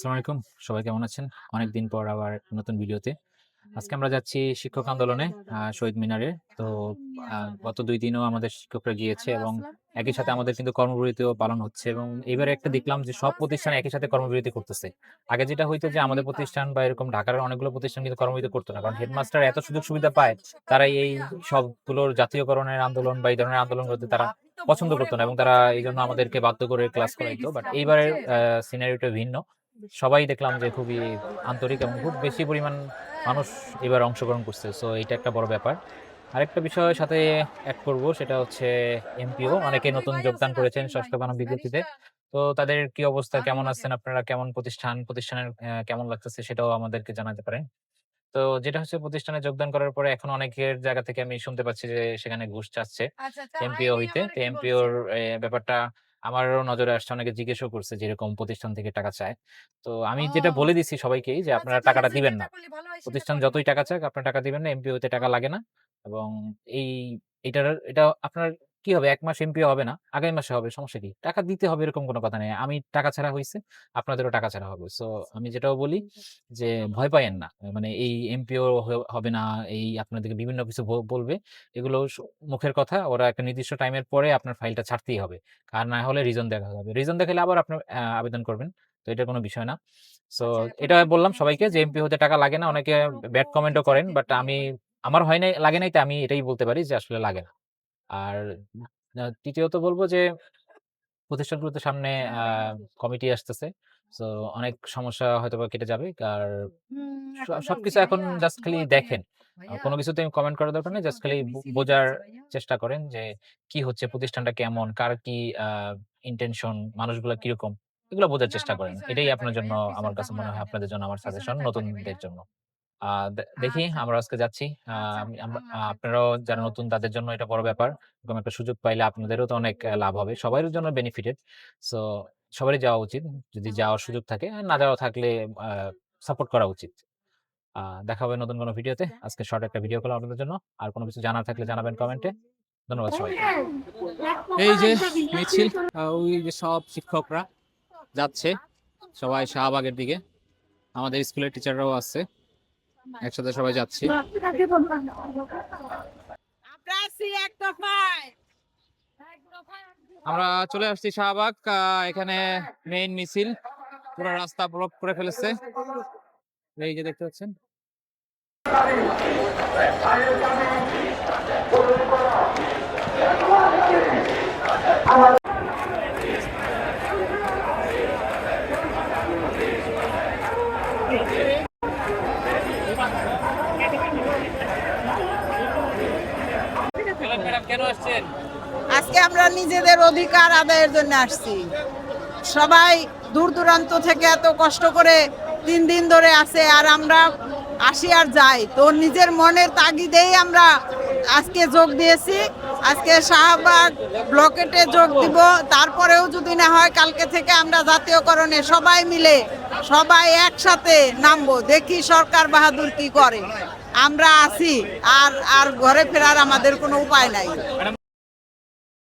আসসালামু আলাইকুম। সবাই কেমন আছেন? অনেকদিন পর আবার নতুন ভিডিওতে। আজকে আমরা যাচ্ছি শিক্ষক আন্দোলনে শহীদ মিনারে। তো গত দুই দিনও আমাদের শিক্ষকরা গিয়েছে এবং একই সাথে আমাদের কিন্তু কর্মবিরতিও পালন হচ্ছে এবং এবারে একটা দেখলাম যে সব প্রতিষ্ঠান একই সাথে কর্মবিরতি করতেছে। আগে যেটা হইতো যে আমাদের প্রতিষ্ঠান বা এরকম ঢাকার অনেকগুলো প্রতিষ্ঠান কিন্তু কর্মবিরতি করতো না। কারণ হেডমাস্টার এত সুযোগ সুবিধা পায় তারা এই সবগুলোর জাতীয়করণের আন্দোলন বা এই ধরনের আন্দোলন করতে তারা পছন্দ করতো না এবং তারা এই জন্য আমাদেরকে বাধ্য করে ক্লাস করাইতো। বাট এইবারের সিনারিওটা ভিন্ন। সবাই দেখলাম যে খুবই আন্তরিক এবং খুব বেশি পরিমাণ মানুষ এবার অংশগ্রহণ করছে। সো এটা একটা বড় ব্যাপার। আরেকটা বিষয় সাথে অ্যাড করব সেটা হচ্ছে এমপিও। অনেকে নতুন যোগদান করেছেন ষষ্ঠ বানাম বিজ্ঞপ্তিতে। তো তাদের কি অবস্থা কেমন আছেন আপনারা? কেমন প্রতিষ্ঠান প্রতিষ্ঠানের কেমন লাগতেছে সেটাও আমাদেরকে জানাতে পারেন। তো যেটা হচ্ছে প্রতিষ্ঠানে যোগদান করার পরে এখন অনেকের জায়গা থেকে আমি শুনতে পাচ্ছি যে সেখানে ঘুষ চাচ্ছে এমপিও হইতে। তো এমপিওর ব্যাপারটা আমারও নজরে আসছে। অনেকে জিজ্ঞেসও করছে যেরকম প্রতিষ্ঠান থেকে টাকা চায়? তো আমি যেটা বলে দিছি সবাইকে যে আপনারা টাকাটা দিবেন না। প্রতিষ্ঠান যতই টাকা চাক আপনারা টাকা দিবেন না এমপিওতে টাকা লাগে না। এবং এই এটা এটা আপনার কি হবে? এক মাস এমপিও হবে না আগামী মাসে হবে সমস্যা কি? টাকা দিতে হবে এরকম কোনো কথা নেই। আমি টাকা ছাড়া হয়েছে আপনাদেরও টাকা ছাড়া হবে। সো আমি যেটাও বলি যে ভয় পাইয়েন না। মানে এই এমপিও হবে না এই আপনাদেরকে বিভিন্ন কিছু বলবে এগুলো মুখের কথা। ওরা একটা নির্দিষ্ট টাইমের পরে আপনার ফাইলটা ছাড়তেই হবে। আর না হলে রিজন দেখা হবে রিজন দেখালে আবার আপনি আবেদন করবেন। তো এটা কোনো বিষয় না। সো এটা বললাম সবাইকে যে এমপি হতে টাকা লাগে না অনেকে ব্যাড কমেন্টও করেন বাট আমি আমার হয় নাই লাগে নাই তো আমি এটাই বলতে পারি যে আসলে লাগে না। আর তৃতীয়ত বলব যে প্রতিষ্ঠানগুলোতে সামনে কমিটি আসতেছে। তো অনেক সমস্যা হয়তো বা কেটে যাবে। আর স- সবকিছু এখন জাস্ট খালি দেখেন। কোনো কিছুতে কমেন্ট করার দরকার নেই জাস্ট খালি বু- বোঝার চেষ্টা করেন যে কি হচ্ছে প্রতিষ্ঠানটা কেমন কার কি ইন্টেনশন মানুষগুলো কীরকম এগুলো বোঝার চেষ্টা করেন। এটাই আপনার জন্য আমার কাছে মনে হয় আপনাদের জন্য আমার সাজেশন নতুনদের জন্য। আহ, দেখি আমরা আজকে যাচ্ছি। আহ, আমি- আমরা- আহ, আপনারাও যারা নতুন তাদের জন্য এটা বড় ব্যাপার। এরকম একটা সুযোগ পাইলে আপনাদেরও তো অনেক আহ, লাভ হবে। সবার জন্য বেনিফিটেড সো সবারই যাওয়া উচিত। যদি যাওয়ার সুযোগ থাকে আর না যাওয়া থাকলে সাপোর্ট করা উচিত। আহ, দেখা হবে নতুন কোনো ভিডিওতে আজকে শর্ট একটা ভিডিও করলাম আপনাদের জন্য। আর কোনো কিছু জানার থাকলে জানাবেন কমেন্টে ধন্যবাদ সবাই এই যে মিছিল আহ, ওই যে সব শিক্ষকরা যাচ্ছে। সবাই শাহবাগের দিকে। আমাদের স্কুলের টিচাররাও আসছে একসাথে সবাই যাচ্ছি। আমরা চলে আসছি শাহবাগ এখানে মেইন মিছিল। পুরো রাস্তা ব্লক করে ফেলেছে। এই যে দেখতে পাচ্ছেন। কেন আসছেন? আজকে আমরা নিজেদের অধিকার আদায়ের জন্য আসছি। সবাই দূর দূরান্ত থেকে এত কষ্ট করে তিন দিন ধরে আছে, আর আমরা আসি আর যাই। তো নিজের মনের তাগিদেই আমরা আজকে যোগ দিয়েছি। আজকে শাহবাগ ব্লকেটে যোগ দিব। তারপরেও যদি না হয়, কালকে থেকে আমরা জাতীয়করণে সবাই মিলে সবাই একসাথে নামবো। দেখি সরকার বাহাদুর কি করে। আমরা আছি আর আর ঘরে ফেরার আমাদের কোনো উপায় নাই।